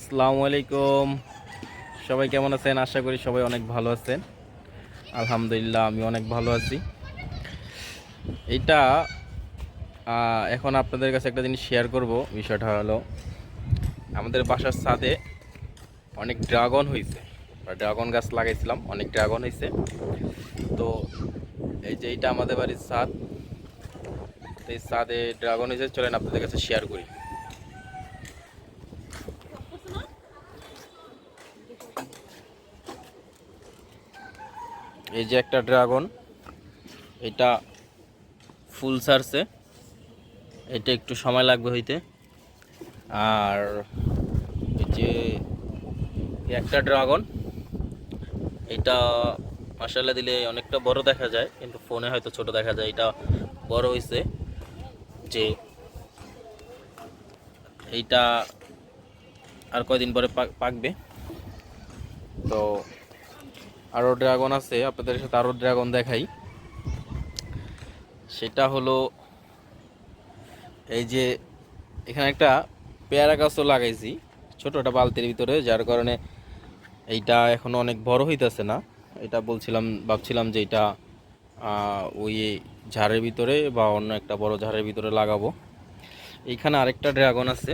আসসালামু আলাইকুম সবাই কেমন আছেন? আশা করি সবাই অনেক ভালো আছেন। আলহামদুলিল্লাহ আমি অনেক ভালো আছি। এইটা এখন আপনাদের কাছে একটা জিনিস শেয়ার করব। বিষয়টা হলো, আমাদের বাসার ছাদে অনেক ড্রাগন হয়েছে ড্রাগন গাছ লাগাইছিলাম, অনেক ড্রাগন হয়েছে তো এই যে এইটা আমাদের বাড়ির ছাদ, এই ছাদে ড্রাগন হয়েছে চলেন আপনাদের কাছে শেয়ার করি। এই যে একটা ড্রাগন, এটা ফুল সারছে। এটা একটু সময় লাগবে হইতে। আর যে একটা ড্রাগন, এটা মশালা দিলে অনেকটা বড় দেখা যায়, কিন্তু ফোনে হয়তো ছোট দেখা যায়। এটা বড় হয়েছে যে এইটা আর কয়দিন পরে পাক- পাকবে। তো আরও ড্রাগন আছে, আপনাদের সাথে আরও ড্রাগন দেখাই। সেটা হলো এই যে এখানে একটা পেয়ারা গাছও লাগাইছি, ছোট একটা বালতির ভিতরে, যার কারণে এইটা এখনও অনেক বড় হইতেছে না। এটা বলছিলাম, ভাবছিলাম যে এটা ওই ঝাড়ের ভিতরে বা অন্য একটা বড় ঝাড়ের ভিতরে লাগাবো। এইখানে আরেকটা ড্রাগন আছে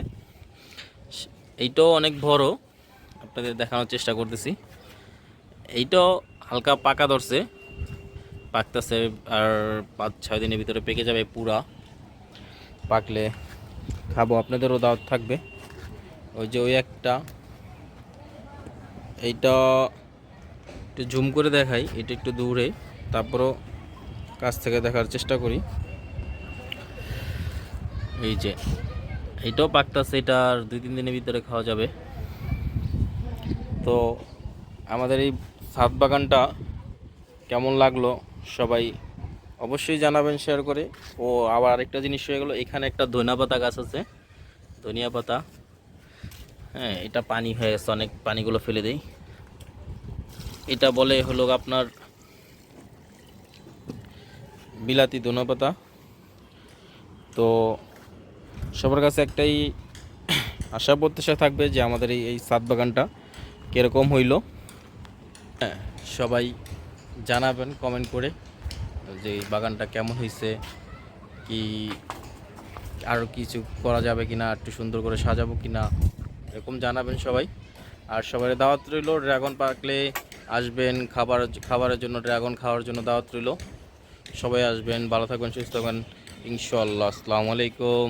এইটাও অনেক বড়, আপনাদের দেখানোর চেষ্টা করতেছি। এইটাও হালকা পাকা ধরছে পাকতেছে আর পাঁচ, ছয় দিনের ভিতরে পেকে যাবে পুরা পাকলে খাব আপনাদেরও দাওয়াত থাকবে। ওই যে, ওই একটা। এইটা একটু জুম করে দেখাই এটা একটু দূরে। তারপরও কাছ থেকে দেখার চেষ্টা করি। এই যে এইটাও পাকতেছে, এটা আর দুই, তিন দিনের ভিতরে খাওয়া যাবে। তো, আমাদের এই ছাদ বাগানটা কেমন লাগল সবাই অবশ্যই জানাবেন শেয়ার করে। ও আবার আরেকটা জিনিস হয়ে গেলো, এখানে একটা ধনিয়া পাতা গাছ আছে, ধনিয়া পাতা। হ্যাঁ এটা পানি হয়ে গেছে, অনেক পানিগুলো ফেলে দেই। এটা বলে হলো আপনার বিলাতি ধনিয়া পাতা। তো সবার কাছে একটাই আশা, প্রত্যাশা থাকবে যে আমাদের এই সাত বাগানটা কীরকম হইল। সবাই জানাবেন কমেন্ট করে যে বাগানটা কেমন হয়েছে কি আরও কিছু করা যাবে কিনা, একটু সুন্দর করে সাজাবো কি না এরকম জানাবেন সবাই। আর সবাই দাওয়াত রইল, ড্রাগন পাকলে আসবেন, খাবার, খাবারের জন্য, ড্রাগন খাওয়ার জন্য দাওয়াত রইল। সবাই আসবেন, ভালো থাকবেন, সুস্থ থাকবেন ইনশাল্লাহ আসসালামু আলাইকুম।